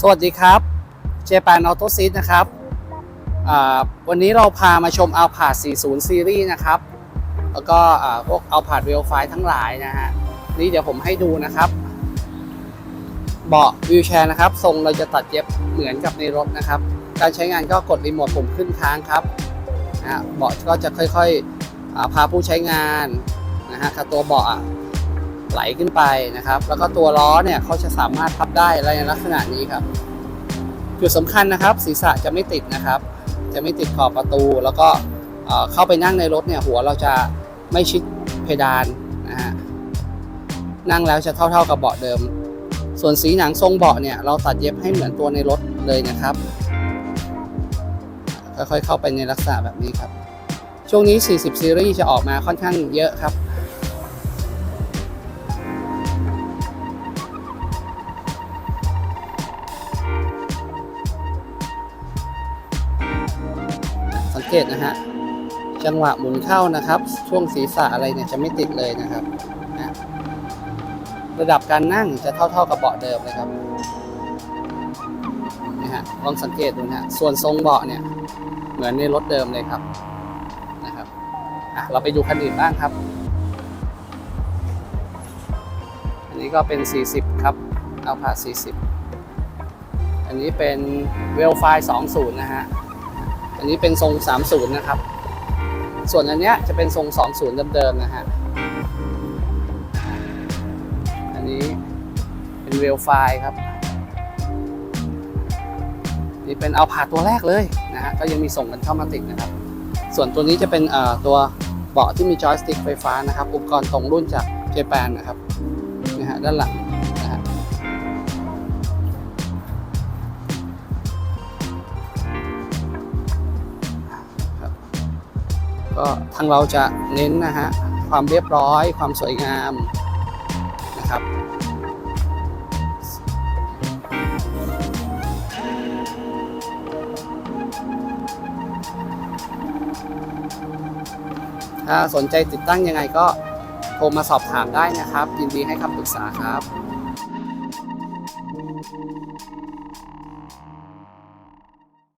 สวัสดีครับเจแปนออโตซีดนะครับวันนี้เราพามาชม a l p a 40ซีรีส์นะครับ แล้วก็พวก a l p a เวลไฟทั้งหลายนะฮะ นี่เดี๋ยวผมให้ดูนะครับ เบาะวิวแชร์นะครับ ทรงเราจะตัดเย็บเหมือนกับในรถนะครับ การใช้งานก็กดรีโมทปุ่มขึ้นค้างครับนะเบาะก็จะค่อยๆพาผู้ใช้งานนะฮะกับตัวเบาะ ไหลขึ้นไปนะครับ แล้วก็ตัวล้อเนี่ยเขาจะสามารถพับได้อะไรในลักษณะนี้ครับ จุดสำคัญนะครับ ศีรษะจะไม่ติดนะครับ จะไม่ติดขอบประตู แล้วก็เอ่อเข้าไปนั่งในรถเนี่ยหัวเราจะไม่ชิดเพดานนะฮะนั่งแล้วจะเท่าๆกับเบาะเดิม ส่วนสีหนังทรงเบาะเนี่ยเราตัดเย็บให้เหมือนตัวในรถเลยนะครับค่อยๆเข้าไปในลักษณะแบบนี้ครับ ช่วงนี้ 40 ซีรีส์จะออกมาค่อนข้างเยอะครับ เกตนะฮะจังหวะหมุนเข้านะครับ ช่วงศีรษะอะไรเนี่ยจะไม่ติดเลยนะครับนะระดับการนั่งจะเท่าๆกับเบาะเดิมเลยครับนะฮะลองสังเกตดูนะฮะส่วนทรงเบาะเนี่ย เหมือนในรถเดิมเลยครับนะครับอะเราไปดูคันอื่นบ้างครับ อันนี้ก็เป็น 40 ครับเอาพา40 อันนี้เป็นเวลไฟ20 นะฮะ นนี้เป็นทรง 30 นะครับ ส่วนอันเนี้ยจะเป็นทรง 20 เดิมๆนะฮะ อันนี้เป็นเวลไฟครับ นี่เป็นเอาผ่าตัวแรกเลยนะฮะ ก็ยังมีส่งกันเข้ามาติดนะครับ ส่วนตัวนี้จะเป็นเอ่อตัวเบาะที่มีจอยสติ๊กไฟฟ้านะครับ อุปกรณ์ตรงรุ่นจากเจแปนนะครับ นะฮะ ด้านหลัง ก็ทางเราจะเน้นนะฮะความเรียบร้อย ความสวยงามนะครับถ้าสนใจติดตั้งยังไงก็โทรมาสอบถามได้นะครับ ยินดีให้คำปรึกษาครับ